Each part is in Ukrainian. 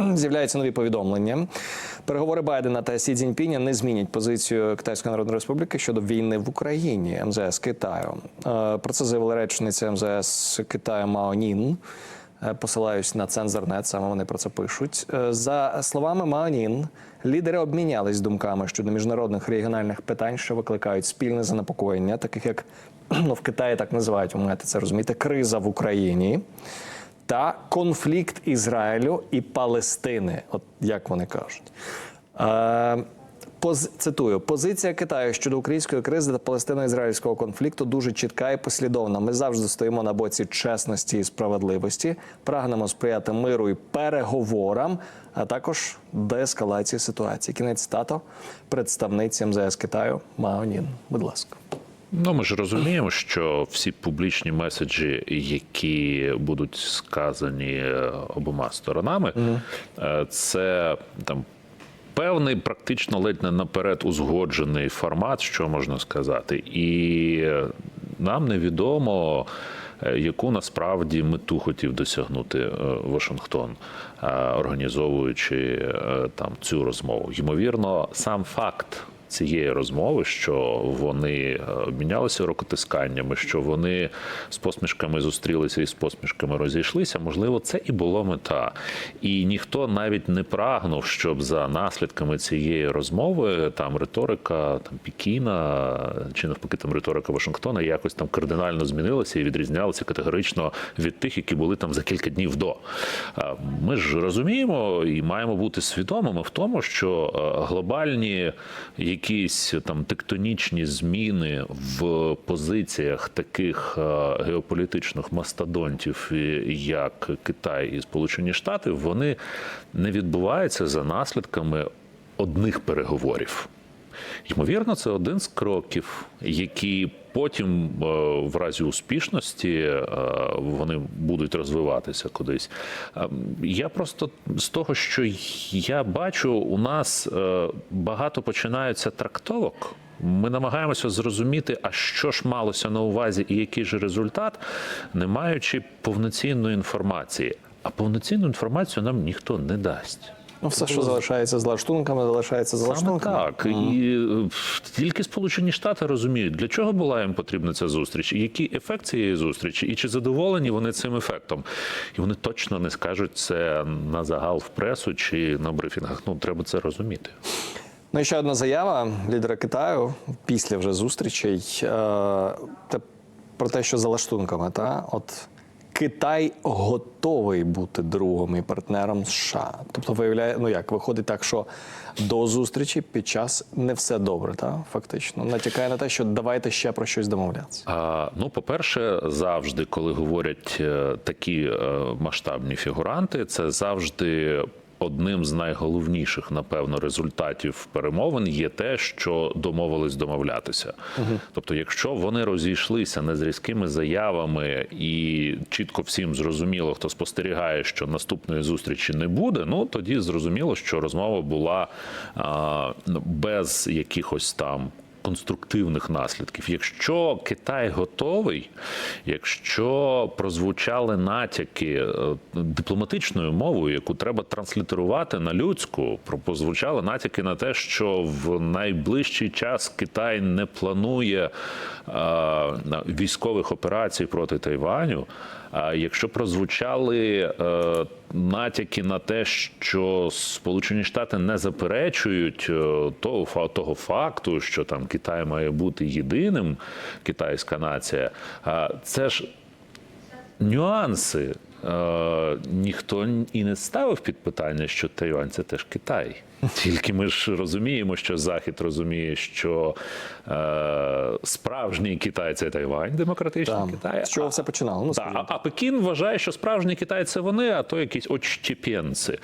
З'являються нові повідомлення. Переговори Байдена та Сі Цзіньпіня не змінять позицію Китайської Народної Республіки щодо війни в Україні МЗС Китаю. Е, Про це заявила речниця МЗС Китаю Мао Нін. Е, Посилаюсь на цензорнет, саме вони про це пишуть. Е, За словами Мао Нін, лідери обмінялись думками щодо міжнародних регіональних питань, що викликають спільне занепокоєння, таких як ну, в Китаї так називають, ви маєте це розуміти, криза в Україні та конфлікт Ізраїлю і Палестини, от як вони кажуть. Е, поз, цитую: позиція Китаю щодо української кризи та палестино-ізраїльського конфлікту дуже чітка і послідовна. Ми завжди стоїмо на боці чесності і справедливості, прагнемо сприяти миру і переговорам, а також деескалації ситуації. Кінець цитату представниці МЗС Китаю Мао Нін. Будь ласка. Ну, ми ж розуміємо, що всі публічні меседжі, які будуть сказані е, обома сторонами, е, це там. Певний, практично ледь не наперед узгоджений формат, що можна сказати, і е, нам невідомо, яку насправді мету хотів досягнути Вашингтон, організовуючи там цю розмову. Ймовірно, сам факт цієї розмови, що вони е, обмінялися рукотисканнями, що вони з посмішками зустрілися і з посмішками розійшлися. Можливо, це і було мета. І ніхто навіть не прагнув, щоб за наслідками цієї розмови там риторика там Пікіна чи навпаки там риторика Вашингтона якось там кардинально змінилася і відрізнялася категорично від тих, які були там за кілька днів до. Ми ж розуміємо і маємо бути свідомими в тому, що е, глобальні якісь там тектонічні зміни в позиціях таких е, геополітичних мастодонтів, е, як Китай і Сполучені Штати, вони не відбуваються за наслідками одних переговорів. Ймовірно, це один з кроків, які потім, е, в разі успішності, е, вони будуть розвиватися кудись. Е, Я просто з того, що я бачу, у нас багато починаються трактовок. Ми намагаємося зрозуміти, а що ж малося на увазі і який же результат, не маючи повноцінної інформації. А повноцінну інформацію нам ніхто не дасть. Ну, все, що залишається з лаштунками, залишається з лаштунками. так. І е, тільки Сполучені Штати розуміють, для чого була їм потрібна ця зустріч, який ефект цієї зустрічі, і чи задоволені вони цим ефектом. І вони точно не скажуть це на загал в пресу чи на брифінгах. Ну, треба це розуміти. Ну і ще одна заява лідера Китаю після вже зустрічей е, про те, що за лаштунками, та от Китай готовий бути другом і партнером США. Тобто, виявляє, ну як виходить так, що до зустрічі під час не все добре, та фактично натякає на те, що давайте ще про щось домовлятися. А, ну, по-перше, завжди, коли говорять е, такі е, масштабні фігуранти, це завжди. Одним з найголовніших, напевно, результатів перемовин є те, що домовились домовлятися. Тобто, якщо вони розійшлися не з різкими заявами і чітко всім зрозуміло, хто спостерігає, що наступної зустрічі не буде, ну тоді зрозуміло, що розмова була а, без якихось там конструктивних наслідків. Якщо Китай готовий, якщо прозвучали натяки е, дипломатичною мовою, яку треба транслітерувати на людську, про- прозвучали натяки на те, що в найближчий час Китай не планує е, військових операцій проти Тайваню. Якщо прозвучали е, натяки на те, що Сполучені Штати не заперечують е, того, того факту, що там Китай має бути єдиним, китайська нація, це ж нюанси. Е, ніхто і не ставив під питання, що Тайвань це теж Китай. Тільки ми ж розуміємо, що Захід розуміє, що е, справжній Китай це Тайвань, демократичний Там, Китай. з чого а- все починало? Ну, так, а, а Пекін вважає, що справжній Китай це вони, а то якісь очтіпенці.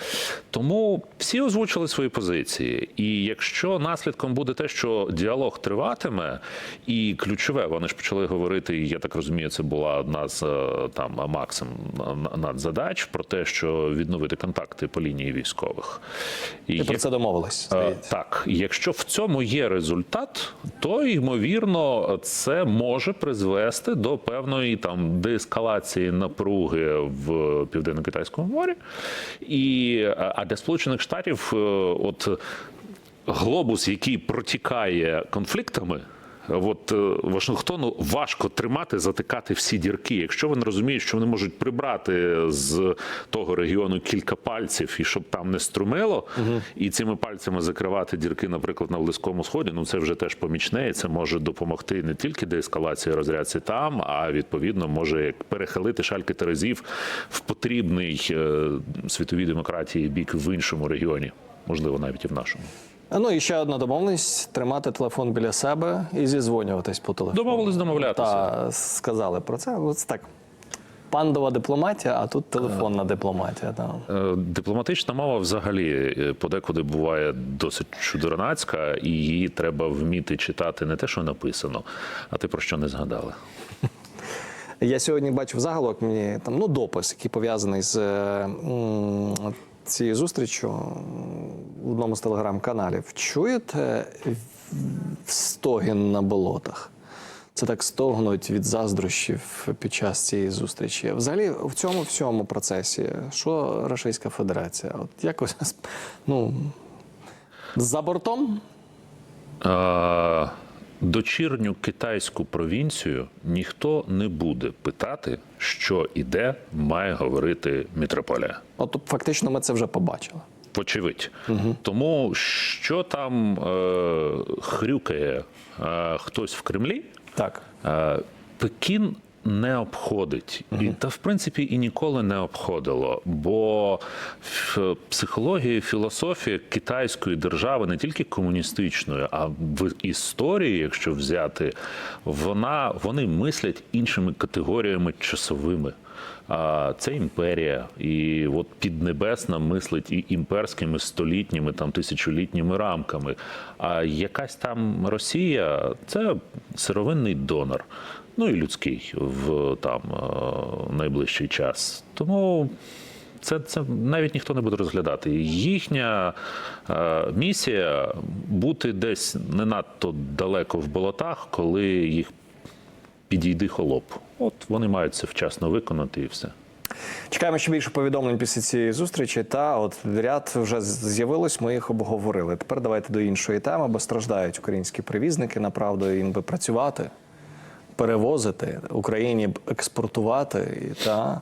Тому всі озвучили свої позиції. І якщо наслідком буде те, що діалог триватиме, і ключове, вони ж почали говорити, і я так розумію, це була одна з е, там максим надзадач про те, що відновити контакти по лінії військових. І є- про це домовились. Е. Так, якщо в цьому є результат, то ймовірно це може призвести до певної там деескалації напруги в південно-китайському морі. І а для сполучених штатів, е, от глобус, який протікає конфліктами. От е, Вашингтону важко тримати, затикати всі дірки. Якщо вони розуміють, що вони можуть прибрати з того регіону кілька пальців, і щоб там не струмило, і цими пальцями закривати дірки, наприклад, на близькому сході, ну це вже теж помічне, і це може допомогти не тільки деескалації розрядці там, а відповідно може як перехилити шальки терезів в потрібний е, світовій демократії бік в іншому регіоні, можливо, навіть і в нашому. Ну і ще одна домовленість: тримати телефон біля себе і зізвонюватись по телефону. Домовились домовлятися. Та сказали про це. Ось так. Пандова дипломатія, а тут телефонна дипломатія. Та. Е, Дипломатична мова взагалі е, подекуди буває досить чудернацька, і її треба вміти читати не те, що написано, а те, про що не згадали. Я сьогодні бачив заголовок мені там ну допис, який пов'язаний з е, цією зустрічю в одному з телеграм-каналів. Чуєте стогін на болотах? Це так стогнуть від заздрощів під час цієї зустрічі. Взагалі, в цьому всьому процесі, що Російська Федерація? От якось ну за бортом? Е, Дочірню китайську провінцію ніхто не буде питати, що і де має говорити мітрополія. От фактично ми це вже побачили. Вочевидь. Тому що там е, хрюкає е, хтось в Кремлі, Так. Е, Пекін не обходить, і та в принципі і ніколи не обходило. Бо в психології, філософія китайської держави, не тільки комуністичної, а в історії, якщо взяти, вона вони мислять іншими категоріями часовими. Це імперія, і от піднебесна мислить і імперськими столітніми, там тисячолітніми рамками. А якась там Росія це сировинний донор, ну і людський в там е, найближчий час. Тому. Це, це навіть ніхто не буде розглядати. Їхня е, місія бути десь не надто далеко в болотах, коли їх підійде холоп. От вони мають це вчасно виконати і все. Чекаємо ще більше повідомлень після цієї зустрічі. Та от ряд вже з'явилось. Ми їх обговорили. Тепер давайте до іншої теми, бо страждають українські привізники. Направду їм би працювати, перевозити Україні б експортувати. Та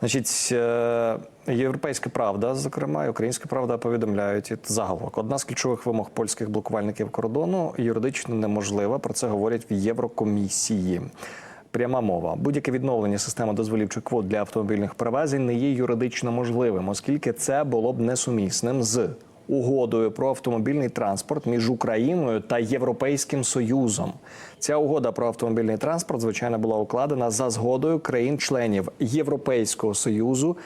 значить, е, європейська правда, зокрема, і українська правда повідомляють заголовок. Одна з ключових вимог польських блокувальників кордону юридично неможлива. Про це говорять в Єврокомісії. Пряма мова. Будь-яке відновлення системи дозволів чи квот для автомобільних перевезень не є юридично можливим, оскільки це було б несумісним з угодою про автомобільний транспорт між Україною та Європейським Союзом. Ця угода про автомобільний транспорт, звичайно, була укладена за згодою країн-членів Європейського Союзу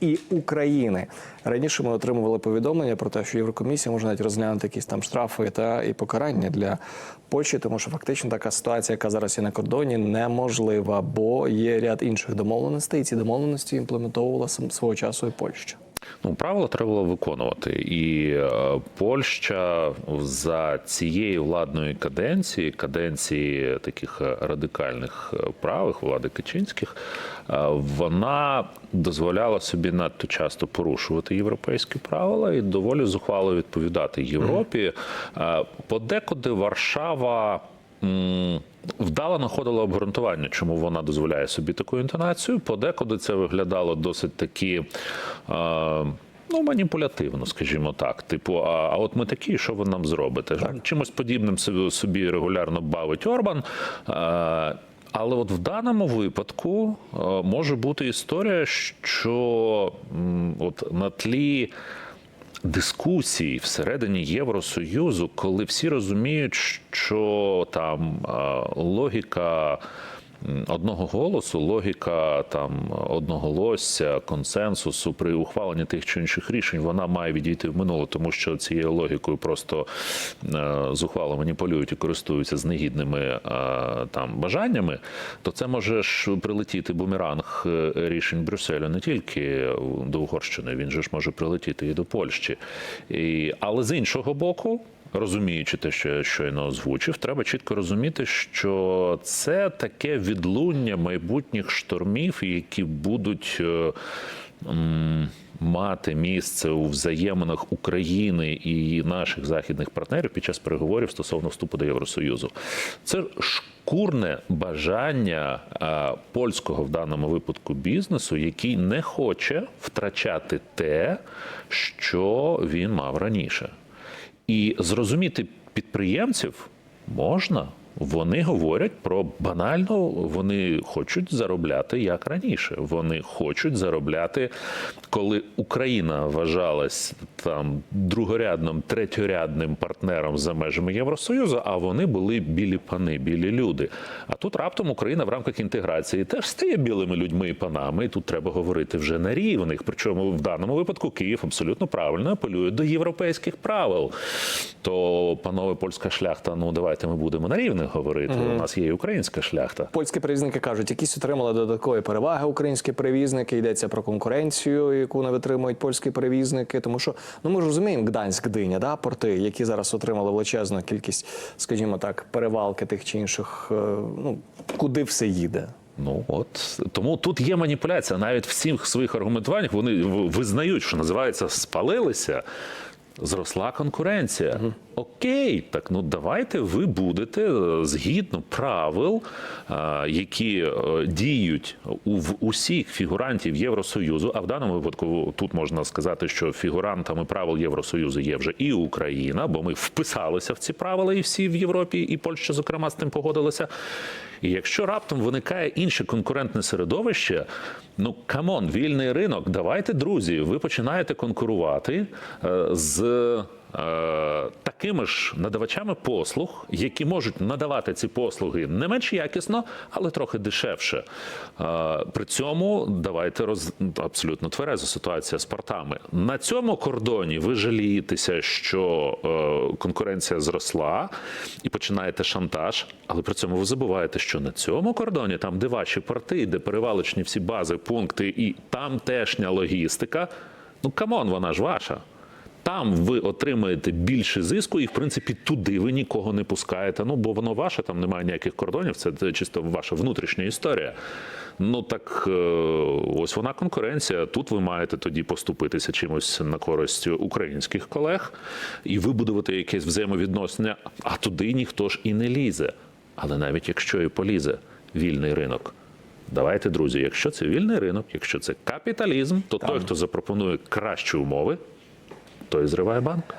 і України. Раніше ми отримували повідомлення про те, що Єврокомісія може навіть розглянути якісь там штрафи та і покарання для Польщі, тому що фактично така ситуація, яка зараз є на кордоні, неможлива, бо є ряд інших домовленостей, і ці домовленості імплементовувала свого часу і Польща. Ну, правила треба було виконувати. І е, Польща за цієї владної каденції, каденції таких е, радикальних е, правих влади Качинських, е, вона дозволяла собі надто часто порушувати європейські правила і доволі зухвало відповідати Європі. Подекуди Варшава. Вдало знаходила обґрунтування, чому вона дозволяє собі таку інтонацію. Подекуди це виглядало досить таки. Е, Ну, маніпулятивно, скажімо так. Типу, а, а от ми такі, що ви нам зробите? Чимось подібним собі, собі регулярно бавить Орбан. Е, але от в даному випадку е, може бути історія, що м, от на тлі дискусій всередині Євросоюзу, коли всі розуміють, що там логіка одного голосу, логіка там одноголосся, консенсусу при ухваленні тих чи інших рішень, вона має відійти в минуле, тому що цією логікою просто е, зухвало маніпулюють і користуються з негідними е, там бажаннями, то це може ж прилетіти бумеранг е, рішень Брюсселю не тільки до Угорщини, він же ж може прилетіти і до Польщі. І, але з іншого боку. Розуміючи те, що я щойно озвучив, треба чітко розуміти, що це таке відлуння майбутніх штормів, які будуть е, мати місце у взаєминах України і наших західних партнерів під час переговорів стосовно вступу до Євросоюзу. Це шкурне бажання е, польського в даному випадку бізнесу, який не хоче втрачати те, що він мав раніше. І зрозуміти підприємців можна. Вони говорять про банально, вони хочуть заробляти як раніше. Вони хочуть заробляти, коли Україна вважалась там другорядним, третьорядним партнером за межами Євросоюзу, а вони були білі пани, білі люди. А тут раптом Україна в рамках інтеграції теж стає білими людьми і панами. І тут треба говорити вже на рівних. Причому в даному випадку Київ абсолютно правильно апелює до європейських правил. То, панове польська шляхта, ну давайте ми будемо на рівних говорити. У нас є і українська шляхта. Польські перевізники кажуть, якісь отримали додаткові переваги українські перевізники. Йдеться про конкуренцію, яку не витримують польські перевізники. Тому що ну ми ж розуміємо, Гданськ, Диня, да, порти, які зараз отримали величезну кількість, скажімо так, перевалки тих чи інших. е, Ну куди все їде. Ну от тому тут є маніпуляція. Навіть в всіх своїх аргументуваннях вони визнають, що називається спалилися. Зросла конкуренція. Окей, так ну давайте ви будете е, згідно правил, е, які е, діють у усіх фігурантів Євросоюзу. А в даному випадку тут можна сказати, що фігурантами правил Євросоюзу є вже і Україна, бо ми вписалися в ці правила, і всі в Європі, і Польща, зокрема, з тим погодилися. І якщо раптом виникає інше конкурентне середовище, ну камон, вільний ринок, давайте, друзі, ви починаєте конкурувати е, е, Такими ж надавачами послуг, які можуть надавати ці послуги не менш якісно, але трохи дешевше. Е, При цьому давайте роз абсолютно твереза ситуація з портами. На цьому кордоні ви жалієтеся, що е, конкуренція зросла і починаєте шантаж, але при цьому ви забуваєте, що на цьому кордоні, там, де ваші порти, де перевалочні всі бази, пункти, і там тешня логістика. Ну камон, вона ж ваша. Там ви отримаєте більше зиску, і в принципі туди ви нікого не пускаєте. Ну бо воно ваше, там немає ніяких кордонів. Це, чисто ваша внутрішня історія. Ну так е, ось вона конкуренція. Тут ви маєте тоді поступитися чимось на користь українських колег і вибудувати якесь взаємовідношення, а туди ніхто ж і не лізе. Але навіть якщо і полізе вільний ринок. Давайте, друзі, якщо це вільний ринок, якщо це капіталізм, то той, хто запропонує кращі умови, той зриває банк.